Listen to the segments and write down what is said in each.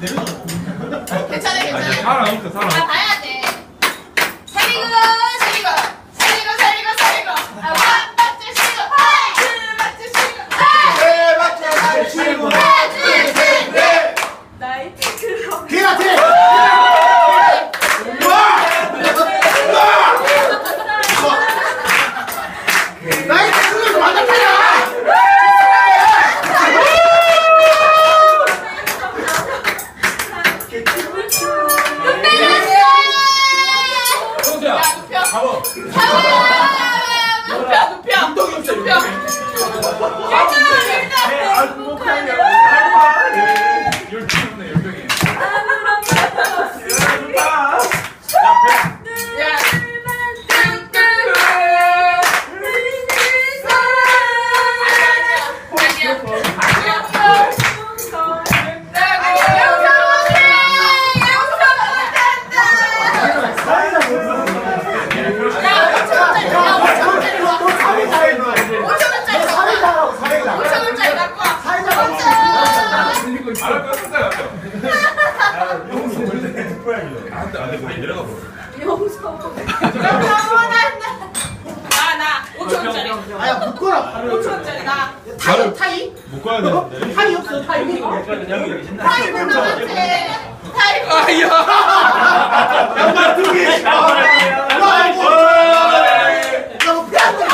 괜찮아 괜찮아. 살아남았어 아 살아남았어 봐야 돼. 살리고 살리고 살리고 살리고 살리고. 아, 한 번째 쉬고 하이 두 번째 쉬고 하이 네 맞죠 날 치고 하나 둘셋넷 나이트 클럽. 기라티 나이 친구들 맞았잖아 성수야 야 눕혀. 가보 눕혀 눕혀. 눕혀. 운동이 일단 일 안돼 안돼 우리 내려가 보 아야 묶어라 발을. 타이 타이? 못 가야 되는데. 타이 없어 타이. 아야. 양말 두개 너무 뺨들이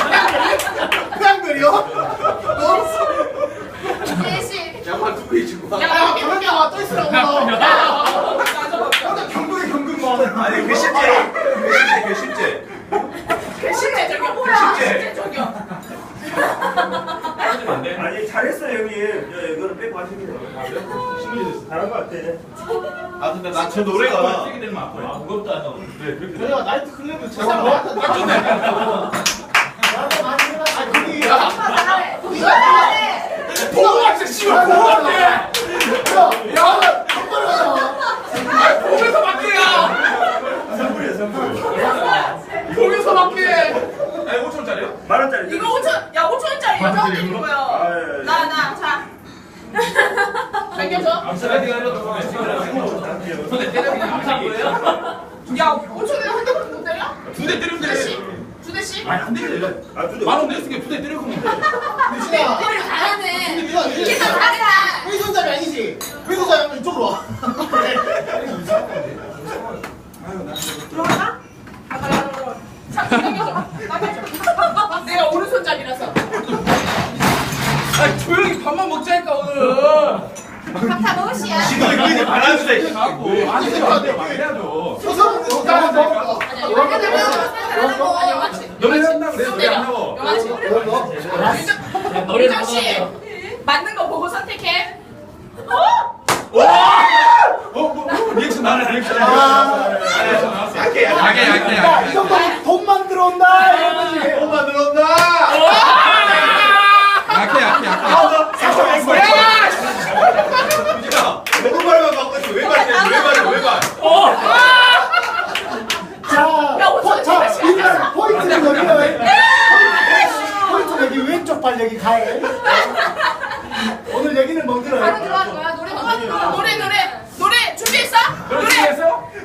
뺨들이요? 양말 두개 입고 야 그런 영화 또 있으라고 너 경극이 경극 뭐 아니 그 실제 그 실제 그 실제 실제 저기요. 실제 저기요. 하지면 안돼 아니 잘했어요 형님. 야, 이거는 빼고 하시면 아. 근데 나저 노래가 쓰게 되면 아파요. 아 무겁다 너 네, 그렇게. 내가 나이트 클럽에 제가 너한테 깜짝네. 나한테 많이 해봐 아 그게 보호학생 씨발 보호학생. 야 한 번에 가자 아. 보면서 맞게야 선물이에요 선물. 보면서 맞게 아니 5천 원짜리요? 만 원짜리. 이거 5천, 야 5천 원짜리 여자한테 줄 거야. 아, 예. 나, 나, 자. 아니라 손에 때려 그냥 암살 거예요? 야 5천원에 한 대만 못 때려? 두 대 때리면 두 돼 대씩? 두 대씩? 아니 안 되지 아 두대. 만원 냈으니까 두대 때려 그러면 돼 유진아 때리면 잘하네. 유진아 이게 더 잘해라. 왼손잡이 아니지? 왼손잡이 이쪽으로 와 들어갈까? 아, 가, 가, 가, 가. 자, 챙겨줘. 챙겨줘. 내가 오른손잡이라서. 아 조용히 밥만 먹자니까 오늘 밥 다 먹으시야. 지금 이거 이제 바람수대 갖고 안 돼요 안 돼요 막 해야죠 서서 먹고 나 먹어 아니야, 이렇게 되면 잘하고. 아니, 영아치. 너네 한다 그래. 한다고 영아치. 너 유정, 유정 씨. 맞는 거 보고 선택해. 어? 어? 뭐, 뭐, 리액션 나네 리액션 아. 나왔어 약해 약해 약해 야, 이 정도면 돈만 들어온다 이런 거지 엄마 들어온다 약해 약해 약해 유진아 오른발만 바꿔 있어 왼발 때 왼발이야 왼발 자, 야, 오천 포, 자, 원짜리 이거 포인트는 여기야 포인트 여기 왼쪽 발 여기 가해 오늘 여기는 뭐 들어요? 바로 들어가는 거야. 노래 들어가는 거야. 노래 준비했어? 노래.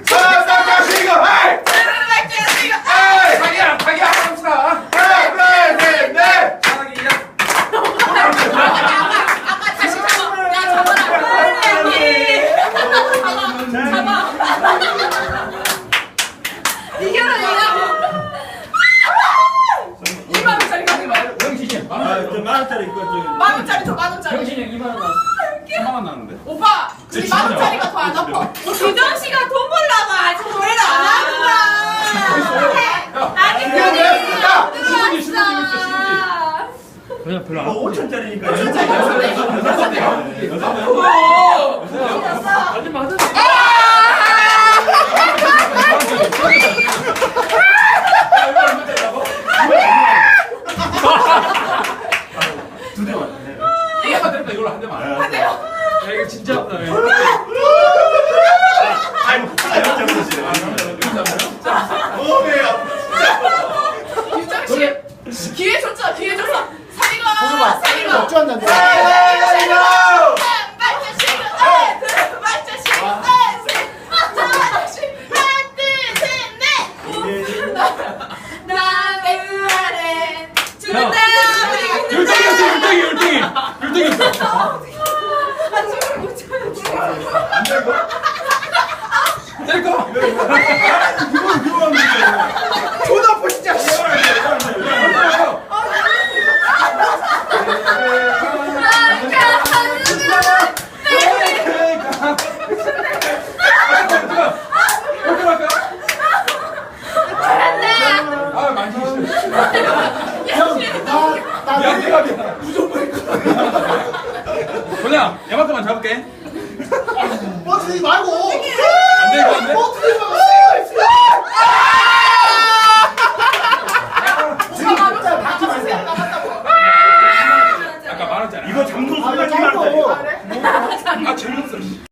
사사가 시고 하이 노래 지금. 하이 자기야 자기야 합시다 하나 둘셋넷 사랑이 아까 아까 다시 잡아. 야 잡아라. 잡아. 잡아. 이겨라 이겨. 2만 원짜리 가지 마. 정신이 아저 만 원짜리 이거 저기. 만 원짜리 줘 만 원짜리. 정신이 2만 원 나왔어 3만 원 나왔는데 오빠, 우리 만 원짜리가 더 안 아파. 규정 씨가 돈 벌라고 아직 노래를 안 하는 거야. 아직 노래 야, 안 신문지, 신문지 있어, 들어왔어. 그냥 별로 어 5천짜리니까. 이 거만 됐다. 이걸로 한 대만. 안 돼요. 야 이거 진짜 없다. 아이고 아이고 규정 씨 기회 줬죠, 기회 줬어. 살이가. 어쩌한다 살이 되겠어. 아 춤을 못 춰요. 될까? 야, 내가 무조건 그냥 야마트만 잡을게. 버티지 말고. 안돼 안돼. 버티지 마.